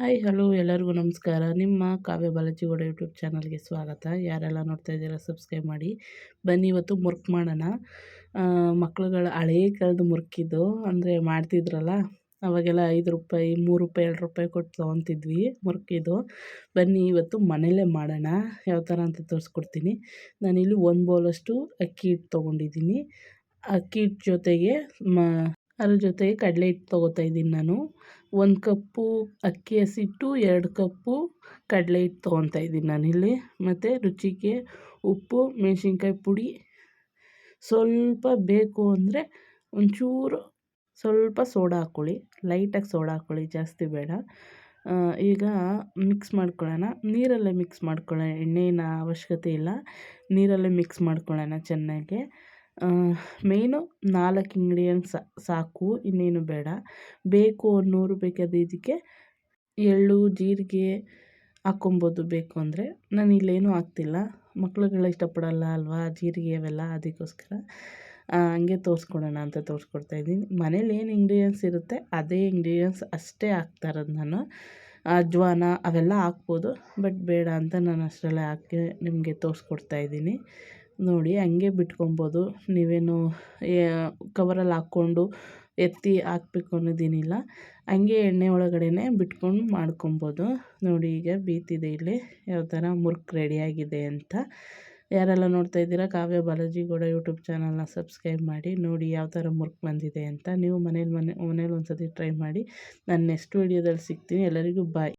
Hi hello ಎಲ್ಲರಿಗೂ ನಮಸ್ಕಾರ. ನಿಮ್ಮ ಕಾವ್ಯ ಬಾಲಾಜಿಗೌಡ ಯೂಟ್ಯೂಬ್ ಚಾನಲ್ಗೆ ಸ್ವಾಗತ. ಯಾರೆಲ್ಲ ನೋಡ್ತಾ ಇದ್ದೀರಾ ಸಬ್ಸ್ಕ್ರೈಬ್ ಮಾಡಿ. ಬನ್ನಿ, ಇವತ್ತು ಮುರ್ಕ್ ಮಾಡೋಣ. ಮಕ್ಳುಗಳ ಹಳೇ ಕಾಲದ ಮುರ್ಕಿದ್ದು ಅಂದರೆ ಮಾಡ್ತಿದ್ರಲ್ಲ, ಅವಾಗೆಲ್ಲ ಐದು ರೂಪಾಯಿ, ಮೂರು ರೂಪಾಯಿ, ಎರಡು ರೂಪಾಯಿ ಕೊಟ್ಟು ತೊಗೊತಿದ್ವಿ ಮುರ್ಕಿದ್ದು ಬನ್ನಿ, ಇವತ್ತು ಮನೇಲೇ ಮಾಡೋಣ. ಯಾವ ಥರ ಅಂತ ತೋರಿಸ್ಕೊಡ್ತೀನಿ. ನಾನಿಲ್ಲಿ ಒಂದು ಬೌಲಷ್ಟು ಅಕ್ಕಿ ಹಿಟ್ಟು ತೊಗೊಂಡಿದ್ದೀನಿ. ಅಕ್ಕಿ ಹಿಟ್ಟು ಜೊತೆಗೆ ಮ, ಅದ್ರ ಜೊತೆಗೆ ಕಡಲೆ ಹಿಟ್ಟು ತೊಗೋತಾ ಇದ್ದೀನಿ ನಾನು. ಒಂದು ಕಪ್ಪು, ಅಕ್ಕಿ ಹಸಿಟ್ಟು, ಎರಡು ಕಪ್ಪು ಕಡಲೆ ಹಿಟ್ಟು ತೊಗೊತಾ ಇದ್ದೀನಿ ನಾನಿಲ್ಲಿ ಮತ್ತು ರುಚಿಗೆ ಉಪ್ಪು, ಮೆಣಸಿನ್ಕಾಯಿ ಪುಡಿ ಸ್ವಲ್ಪ ಬೇಕು ಅಂದರೆ ಒಂಚೂರು ಸ್ವಲ್ಪ ಸೋಡಾ ಹಾಕ್ಕೊಳ್ಳಿ. ಲೈಟಾಗಿ ಸೋಡಾ ಹಾಕ್ಕೊಳ್ಳಿ, ಜಾಸ್ತಿ ಬೇಡ. ಈಗ ಮಿಕ್ಸ್ ಮಾಡ್ಕೊಳ್ಳೋಣ. ನೀರಲ್ಲೇ ಮಿಕ್ಸ್ ಮಾಡ್ಕೊಳ್ಳೋಣ, ಎಣ್ಣೆನ ಅವಶ್ಯಕತೆ ಇಲ್ಲ. ನೀರಲ್ಲೇ ಮಿಕ್ಸ್ ಮಾಡ್ಕೊಳ್ಳೋಣ ಚೆನ್ನಾಗಿ. ಮೇಯ್ನು ನಾಲ್ಕು ಇಂಗ್ರೀಡಿಯೆಂಟ್ಸ್ ಸಾಕು, ಇನ್ನೇನು ಬೇಡ. ಬೇಕು ಅನ್ನೋರು ಬೇಕಾದರೆ ಇದಕ್ಕೆ ಎಳ್ಳು, ಜೀರಿಗೆ ಹಾಕ್ಕೊಬೋದು ಬೇಕು ಅಂದರೆ. ನಾನು ಇಲ್ಲೇನೂ ಹಾಕ್ತಿಲ್ಲ. ಮಕ್ಳುಗಳು ಇಷ್ಟಪಡಲ್ಲ ಅಲ್ವಾ? ಜೀರಿಗೆ ಅವೆಲ್ಲ ಅದಕ್ಕೋಸ್ಕರ. ಹಂಗೆ ತೋರಿಸ್ಕೊಡೋಣ ಅಂತ ತೋರಿಸ್ಕೊಡ್ತಾಯಿದ್ದೀನಿ ಮನೇಲಿ ಏನು ಇಂಗ್ರೀಡಿಯೆಂಟ್ಸ್ ಇರುತ್ತೆ ಅದೇ ಇಂಗ್ರೀಡಿಯೆಂಟ್ಸ್ ಅಷ್ಟೇ ಹಾಕ್ತಾ ಇರೋದು ನಾನು. ಅಜ್ವಾನ ಅವೆಲ್ಲ ಹಾಕ್ಬೋದು. ಬಟ್ ಬೇಡ ಅಂತ ನಾನು ಅಷ್ಟರಲ್ಲೇ ಹಾಕಿ ನಿಮಗೆ ತೋರಿಸ್ಕೊಡ್ತಾಯಿದ್ದೀನಿ ನೋಡಿ ಹಂಗೆ ಬಿಟ್ಕೊಬೋದು. ನೀವೇನು ಕವರಲ್ಲಿ ಹಾಕ್ಕೊಂಡು ಎತ್ತಿ ಹಾಕ್ಬೇಕು ಅನ್ನೋದೇನಿಲ್ಲ ಹಂಗೆ ಎಣ್ಣೆ ಒಳಗಡೆನೇ ಬಿಟ್ಕೊಂಡು ಮಾಡ್ಕೊಬೋದು. ನೋಡಿ ಈಗ ಬೀತಿದೆ ಇಲ್ಲಿ. ಯಾವ ಥರ ಮುರ್ಕ್ ರೆಡಿಯಾಗಿದೆ ಅಂತ. ಯಾರೆಲ್ಲ ನೋಡ್ತಾ ಇದ್ದೀರಾ, ಕಾವ್ಯ ಬಾಲಾಜಿ ಕೂಡ ಯೂಟ್ಯೂಬ್ ಚಾನಲ್ನ ಸಬ್ಸ್ಕ್ರೈಬ್ ಮಾಡಿ, ನೋಡಿ ಯಾವ ಥರ ಮುರ್ಕ್ ಬಂದಿದೆ ಅಂತ. ನೀವು ಮನೇಲಿ ಮನೆ, ಮನೇಲಿ ಒಂದು ಸತಿ ಟ್ರೈ ಮಾಡಿ. ನಾನು ನೆಕ್ಸ್ಟ್ ವೀಡಿಯೋದಲ್ಲಿ ಸಿಗ್ತೀನಿ. ಎಲ್ಲರಿಗೂ ಬಾಯ್.